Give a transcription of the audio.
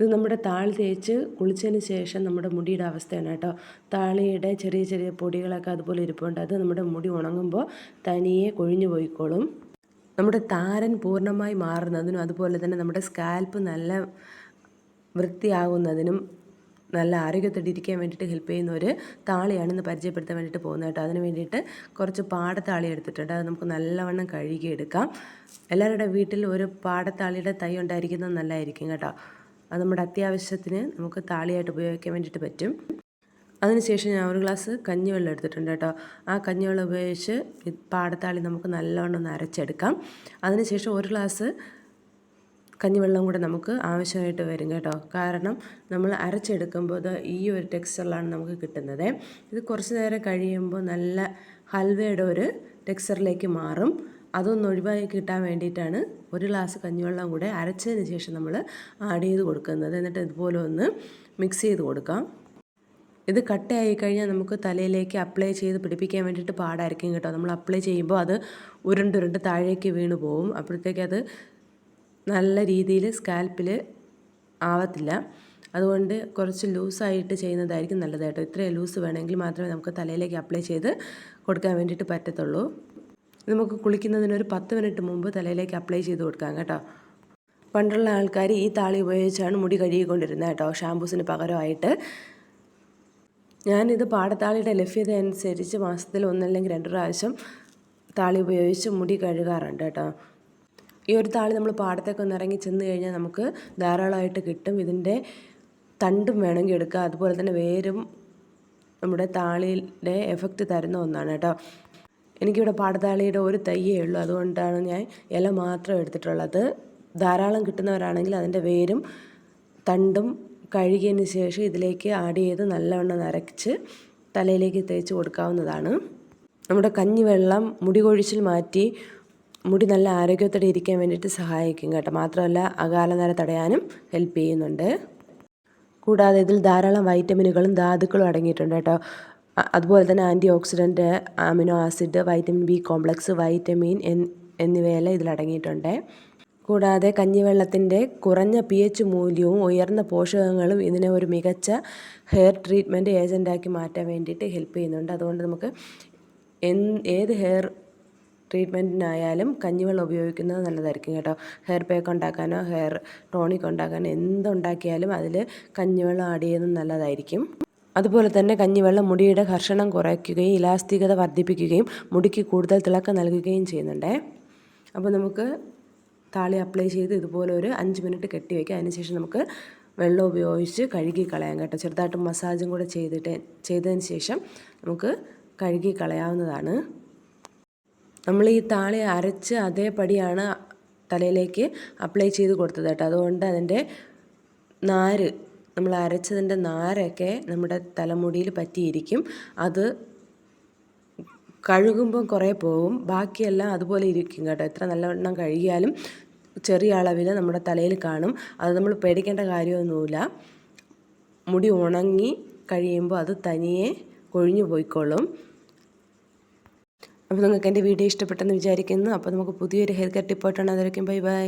ഇത് നമ്മുടെ താളി തേച്ച് കുളിച്ചതിന് ശേഷം നമ്മുടെ മുടിയുടെ അവസ്ഥയാണ് കേട്ടോ. താളിയുടെ ചെറിയ ചെറിയ പൊടികളൊക്കെ അതുപോലെ ഇരിപ്പുണ്ട്. അത് നമ്മുടെ മുടി ഉണങ്ങുമ്പോൾ തനിയെ കൊഴിഞ്ഞു പോയിക്കോളും. നമ്മുടെ താരൻ പൂർണമായി മാറുന്നതിനും അതുപോലെ തന്നെ നമ്മുടെ സ്കാൽപ്പ് നല്ല വൃത്തിയാകുന്നതിനും നല്ല ആരോഗ്യത്തോടിരിക്കാൻ വേണ്ടിയിട്ട് ഹെൽപ്പ് ചെയ്യുന്ന ഒരു താളിയാണ് ഇന്ന് പരിചയപ്പെടുത്താൻ വേണ്ടിയിട്ട് പോകുന്നത് കേട്ടോ. അതിന് വേണ്ടിയിട്ട് കുറച്ച് പാടത്താളി എടുത്തിട്ടുണ്ട്. അത് നമുക്ക് നല്ലവണ്ണം കഴുകിയെടുക്കാം. എല്ലാവരുടെ വീട്ടിൽ ഒരു പാടത്താളിയുടെ തൈ ഉണ്ടായിരിക്കുന്നത് നല്ലതായിരിക്കും കേട്ടോ. അത് നമ്മുടെ അത്യാവശ്യത്തിന് നമുക്ക് താളിയായിട്ട് ഉപയോഗിക്കാൻ വേണ്ടിയിട്ട് പറ്റും. അതിനുശേഷം ഞാൻ ഒരു ഗ്ലാസ് കഞ്ഞിവെള്ളം എടുത്തിട്ടുണ്ട് കേട്ടോ. ആ കഞ്ഞിവെള്ളം ഉപയോഗിച്ച് പാടത്താളി നമുക്ക് നല്ലവണ്ണം ഒന്ന് അരച്ചെടുക്കാം. അതിനുശേഷം ഒരു ഗ്ലാസ് കഞ്ഞിവെള്ളം കൂടെ നമുക്ക് ആവശ്യമായിട്ട് വരും കേട്ടോ. കാരണം നമ്മൾ അരച്ചെടുക്കുമ്പോൾ ഇത് ഈ ഒരു ടെക്സ്ചറിലാണ് നമുക്ക് കിട്ടുന്നത്. ഇത് കുറച്ച് നേരം കഴിയുമ്പോൾ നല്ല ഹൽവയുടെ ഒരു ടെക്സ്ചറിലേക്ക് മാറും. അതൊന്ന് ഒഴിവായി കിട്ടാൻ വേണ്ടിയിട്ടാണ് ഒരു ഗ്ലാസ് കഞ്ഞിവെള്ളം കൂടെ അരച്ചതിന് ശേഷം നമ്മൾ ആഡ് ചെയ്ത് കൊടുക്കുന്നത്. എന്നിട്ട് ഇതുപോലെ ഒന്ന് മിക്സ് ചെയ്ത് കൊടുക്കാം. ഇത് കട്ടയായി കഴിഞ്ഞാൽ നമുക്ക് തലയിലേക്ക് അപ്ലൈ ചെയ്ത് പിടിപ്പിക്കാൻ വേണ്ടിയിട്ട് പാടായിരിക്കും കേട്ടോ. നമ്മൾ അപ്ലൈ ചെയ്യുമ്പോൾ അത് ഉരുണ്ടുരുണ്ട് താഴേക്ക് വീണു പോകും അപ്പോഴത്തേക്ക് അത് നല്ല രീതിയിൽ സ്കാൽപ്പിൽ ആവത്തില്ല. അതുകൊണ്ട് കുറച്ച് ലൂസായിട്ട് ചെയ്യുന്നതായിരിക്കും നല്ലതായിട്ടോ ഇത്രയും ലൂസ് വേണമെങ്കിൽ മാത്രമേ നമുക്ക് തലയിലേക്ക് അപ്ലൈ ചെയ്ത് കൊടുക്കാൻ വേണ്ടിയിട്ട് പറ്റത്തുള്ളൂ. നമുക്ക് കുളിക്കുന്നതിന് ഒരു പത്ത് മിനിറ്റ് മുമ്പ് തലയിലേക്ക് അപ്ലൈ ചെയ്ത് കൊടുക്കാം കേട്ടോ. പണ്ടുള്ള ആൾക്കാർ ഈ താളി ഉപയോഗിച്ചാണ് മുടി കഴുകിക്കൊണ്ടിരുന്നത് കേട്ടോ. ഷാമ്പൂസിന് പകരമായിട്ട്. ഞാനിത് പാടത്താളിയുടെ ലഭ്യത അനുസരിച്ച് മാസത്തിൽ ഒന്നല്ലെങ്കിൽ രണ്ട് പ്രാവശ്യം താളി ഉപയോഗിച്ച് മുടി കഴുകാറുണ്ട് കേട്ടോ. ഈ ഒരു താളി നമ്മൾ പാടത്തേക്ക് ഒന്ന് ഇറങ്ങി ചെന്ന് കഴിഞ്ഞാൽ നമുക്ക് ധാരാളമായിട്ട് കിട്ടും. ഇതിന്റെ തണ്ടും വേണമെങ്കിൽ എടുക്കുക അതുപോലെ തന്നെ വേരും നമ്മുടെ താളിയുടെ എഫക്റ്റ് തരുന്ന ഒന്നാണ് കേട്ടോ. എനിക്കിവിടെ പാടത്താളിയുടെ ഒരു തയ്യേ ഉള്ളൂ. അതുകൊണ്ടാണ് ഞാൻ ഇല മാത്രം എടുത്തിട്ടുള്ളത്. ധാരാളം കിട്ടുന്നവരാണെങ്കിൽ അതിന്റെ വേരും തണ്ടും കഴുകിയതിന് ശേഷം ഇതിലേക്ക് ആഡ് ചെയ്ത് നല്ലവണ്ണം നരച്ച് തലയിലേക്ക് തേച്ച് കൊടുക്കാവുന്നതാണ്. നമ്മുടെ കഞ്ഞിവെള്ളം മുടി കൊഴിച്ചിൽ മാറ്റി മുടി നല്ല ആരോഗ്യത്തോടെ ഇരിക്കാൻ വേണ്ടിയിട്ട് സഹായിക്കും കേട്ടോ. മാത്രമല്ല അകാലനര തടയാനും ഹെൽപ്പ് ചെയ്യുന്നുണ്ട്. കൂടാതെ ഇതിൽ ധാരാളം വൈറ്റമിനുകളും ധാതുക്കളും അടങ്ങിയിട്ടുണ്ട് കേട്ടോ. അതുപോലെ തന്നെ antioxidant amino acid vitamin B complex vitamin എന്നിവയെല്ലാം ഇതിലടങ്ങിയിട്ടുണ്ട് കൂടാതെ കഞ്ഞിവെള്ളത്തിന്റെ കുറഞ്ഞ പി എച്ച് മൂല്യവും ഉയർന്ന പോഷകങ്ങളും ഇതിനെ ഒരു മികച്ച ഹെയർ ട്രീറ്റ്മെന്റ് ഏജന്റാക്കി മാറ്റാൻ വേണ്ടിയിട്ട് ഹെൽപ്പ് ചെയ്യുന്നുണ്ട്. അതുകൊണ്ട് നമുക്ക് ഏത് ഹെയർ ട്രീറ്റ്മെന്റിനായാലും കഞ്ഞിവെള്ളം ഉപയോഗിക്കുന്നത് നല്ലതായിരിക്കും കേട്ടോ. ഹെയർ പാക്ക് ഉണ്ടാക്കാനോ ഹെയർ ടോണിക് ഉണ്ടാക്കാനോ എന്തുണ്ടാക്കിയാലും അതിൽ കഞ്ഞിവെള്ളം ആഡ് ചെയ്യുന്നത് നല്ലതായിരിക്കും. അതുപോലെ തന്നെ കഞ്ഞിവെള്ളം മുടിയുടെ ഘർഷണം കുറയ്ക്കുകയും ഇലാസ്തികത വർദ്ധിപ്പിക്കുകയും മുടിക്ക് കൂടുതൽ തിളക്കം നൽകുകയും ചെയ്യുന്നുണ്ട്. അപ്പോൾ നമുക്ക് താളി അപ്ലൈ ചെയ്ത് ഇതുപോലെ ഒരു അഞ്ച് മിനിറ്റ് കെട്ടി വയ്ക്കുക അതിനുശേഷം നമുക്ക് വെള്ളം ഉപയോഗിച്ച് കഴുകി കളയാം കേട്ടോ. ചെറുതായിട്ട് മസാജും കൂടെ ചെയ്തിട്ട് ചെയ്തതിന് ശേഷം നമുക്ക് കഴുകി കളയാവുന്നതാണ്. നമ്മൾ ഈ താളി അരച്ച് അതേപടിയാണ് തലയിലേക്ക് അപ്ലൈ ചെയ്ത് കൊടുത്തത് കേട്ടോ. അതുകൊണ്ട് അതിന്റെ നാര് നമ്മൾ അരച്ചതിന്റെ നാരൊക്കെ നമ്മുടെ തലമുടിയിൽ പറ്റിയിരിക്കും. അത് കഴുകുമ്പോൾ കുറേ പോകും ബാക്കിയെല്ലാം അതുപോലെ ഇരിക്കും കേട്ടോ. എത്ര നല്ലവണ്ണം കഴുകിയാലും ചെറിയ അളവിൽ നമ്മുടെ തലയിൽ കാണും. അത് നമ്മൾ പേടിക്കേണ്ട കാര്യമൊന്നുമില്ല. മുടി ഉണങ്ങി കഴിയുമ്പോൾ അത് തനിയെ കൊഴിഞ്ഞു പോയിക്കോളും. അപ്പോൾ നിങ്ങൾക്ക് എന്റെ വീഡിയോ ഇഷ്ടപ്പെട്ടെന്ന് വിചാരിക്കുന്നു. അപ്പോൾ നമുക്ക് പുതിയൊരു ഹെയർ കട്ട് ടിപ്പോട്ടാണ് അതിരിക്കും ബൈ ബൈ.